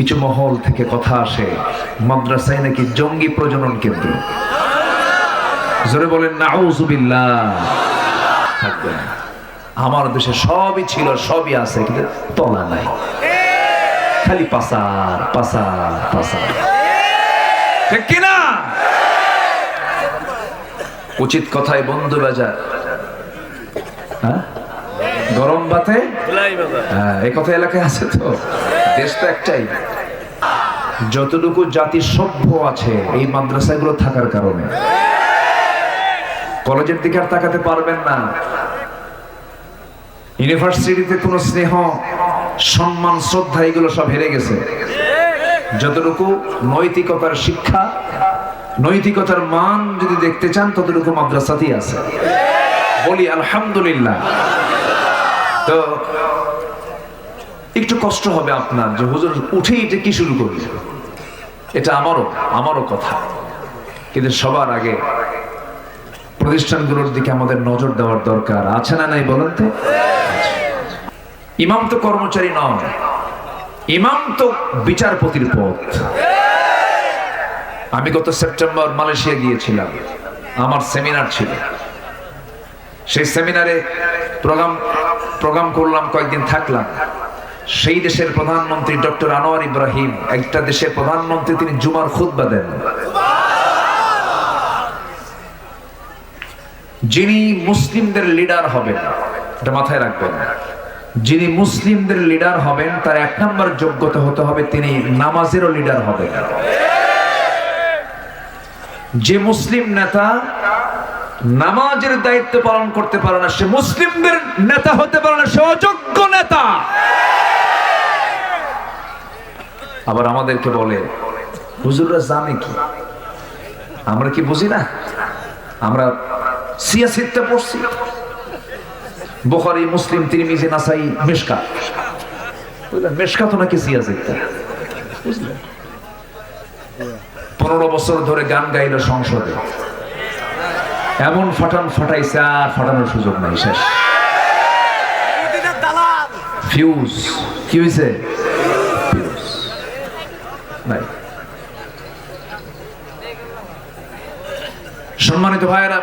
কিছু মহল থেকে কথা আসে মাদ্রাসায় নাকি জঙ্গি প্রজনন কেন্দ্র। জোরে বলেন নাউজুবিল্লাহ থাকবে না। আমার দেশে সবই ছিল সবই আছে কিন্তু তলা নাই। খালি পাসার পাসার পাসার। ঠিক কিনা? উচিত কথায় বন্ধু বাজার। হ্যাঁ? গরম বাতে হ্যাঁ এই কথা এলাকায় আছে তো। দেশ তো একটাই। যতটুকু জাতি সভ্য আছে, এই মাদ্রাসাগুলো থাকার কারণে। কলেজের দিকে আর তাকাতে পারবেন না। ইউনিভার্সিটিতে কোনো স্নেহ, সম্মান, শ্রদ্ধা, এগুলো সব হেরে গেছে। যতটুকু নৈতিকতার শিক্ষা, নৈতিকতার মান যদি দেখতে চান, ততটুকু মাদ্রাসাতেই আছে। বলি, আলহামদুলিল্লাহ। তো একটু কষ্ট হবে আপনার যে হুজুর উঠে এটা কি শুরু করবে? এটা আমারও আমারও কথা। কিন্তু সবার আগে প্রতিষ্ঠানগুলোর দিকে আমাদের নজর দেওয়ার দরকার আছে না নাই বলেন তো? ইমাম তো কর্মচারী নয় ইমাম তো বিচারপতির পদ। আমি গত সেপ্টেম্বর মালয়েশিয়া গিয়েছিলাম, আমার সেমিনার ছিল। সেই সেমিনারে প্রোগ্রাম প্রোগ্রাম করলাম, কয়েকদিন থাকলাম। সেই দেশের প্রধানমন্ত্রী ডক্টর আনোয়ার ইব্রাহিম, একটা দেশের প্রধানমন্ত্রী তিনি জুমার খুতবা দেন। যিনি মুসলিমদের লিডার হবেন, এটা মাথায় রাখবেন, যিনি মুসলিমদের লিডার হবেন, তার এক নম্বর যোগ্যতা হতে হবে তিনি নামাজেরও লিডার হবেন। যে মুসলিম নেতা নামাজের দায়িত্ব পালন করতে পারে না, সে মুসলিমদের নেতা হতে পারে না, সে অযোগ্য নেতা। আবার আমাদেরকে বলে হুজুররা জানে কি? আমরা কি বুঝি না? আমরা সিয়াসিতে পড়ছি। বোখারি মুসলিম তিরমিজি নাসাই মিশকা। বুঝলেন? মেশকা তো নাকি সিয়াসিতে বুঝলেন? পনেরো বছর ধরে গান গাইল সংসদে। এমন ফাটান ফাটাইছে আর ফাটানোর সুযোগ নাই শেষ। ফিউজ। কি হয়েছে নাই সম্মানিত ভাইয়েরা,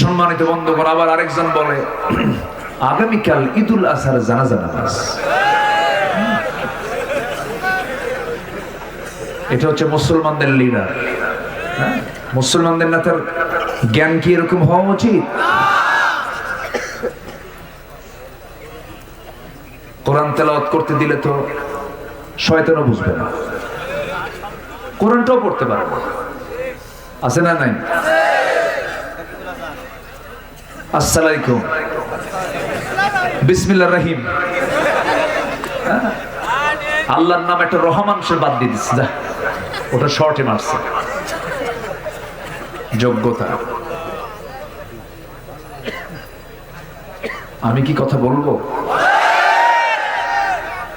সম্মানিত বন্ধুগণ, আবার আরেকজন বলে, আগামীকাল ঈদুল আজহার জানাজা নামাজ। এটা হচ্ছে মুসলমানদের লিডার মুসলমানদের নেতার জ্ঞান কি এরকম হওয়া উচিত? কোরআন তেলাওয়াত করতে দিলে তো শয়তানও বুঝবে না। কোরআনটাও পড়তে পারবে আছে না নাই? আসসালামাইকুম বিসমিল্লাহ রহিম। হ্যাঁ? আল্লাহর নাম একটা রহমান সে বাদ দিয়ে দিচ্ছে। যা, ওটা শর্টে মারছে। যোগ্যতা। আমি কি কথা বলব?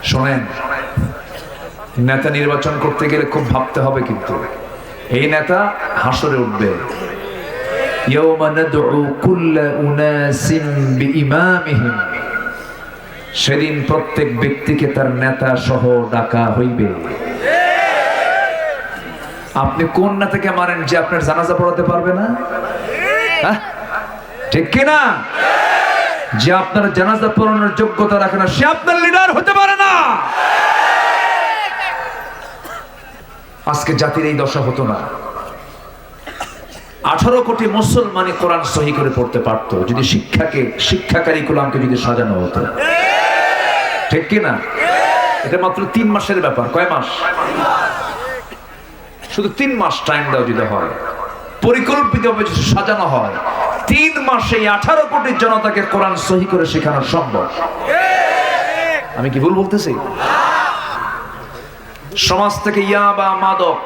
শোনেন নেতা নির্বাচন করতে গেলে খুব ভাবতে হবে কিন্তু। এই নেতা হাসরে উঠবে। সেদিন প্রত্যেক ব্যক্তিকে তার নেতা সহ ডাকা হইবে। আপনি কোন নেতাকে মারেন যে আপনার জানাজা পড়াতে পারবে না? হ্যাঁ? ঠিক কিনা যে আপনার জানাজা পড়ানোর যোগ্যতা রাখে না, সে আপনার লিডার হতে পারে না। আজকে জাতির এই দশা হতো না। আঠারো কোটি মুসলমানই কোরআন সহি করে পড়তে পারতো। যদি শিক্ষাকে শিক্ষা কারিকুলামকে যদি সাজানো হতো। ঠিক কিনা এটা মাত্র তিন মাসের ব্যাপার। কয় মাস? শুধু তিন মাস টাইম দেওয়া যদি হয় পরিকল্পিত সাজানো হয়, তিন মাসে আঠারো কোটি জনতাকে কোরআন সহি করে শেখানো সম্ভব। আমি কি ভুল বলতেছি? সমাজ থেকে ইয়া বা মাদক।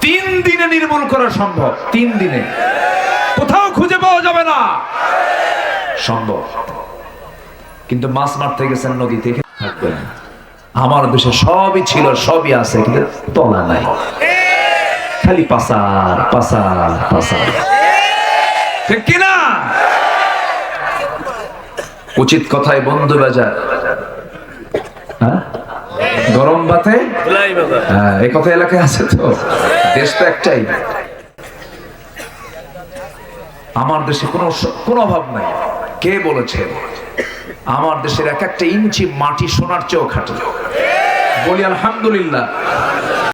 তিন দিনে নির্মূল করা সম্ভব। তিন দিনে। কোথাও খুঁজে পাওয়া যাবে না। সম্ভব। কিন্তু মাছ মারতে গেছেন নদীতে থাকবে না। আমার দেশে সবই ছিল সবই আছে কিন্তু তলা নাই। খালি পাসার পাসার পাসার। ঠিক কিনা? উচিত কথায় বন্ধু বাজার। হ্যাঁ? গরম বাতে এ এই কথা এলাকায় আছে তো? দেশ তো একটাই। আমার দেশে কোনো কোনো অভাব নাই। কে বলেছে? আমার দেশের এক একটা ইঞ্চি মাটি সোনার চেয়েও খাটে। বলি আলহামদুলিল্লাহ।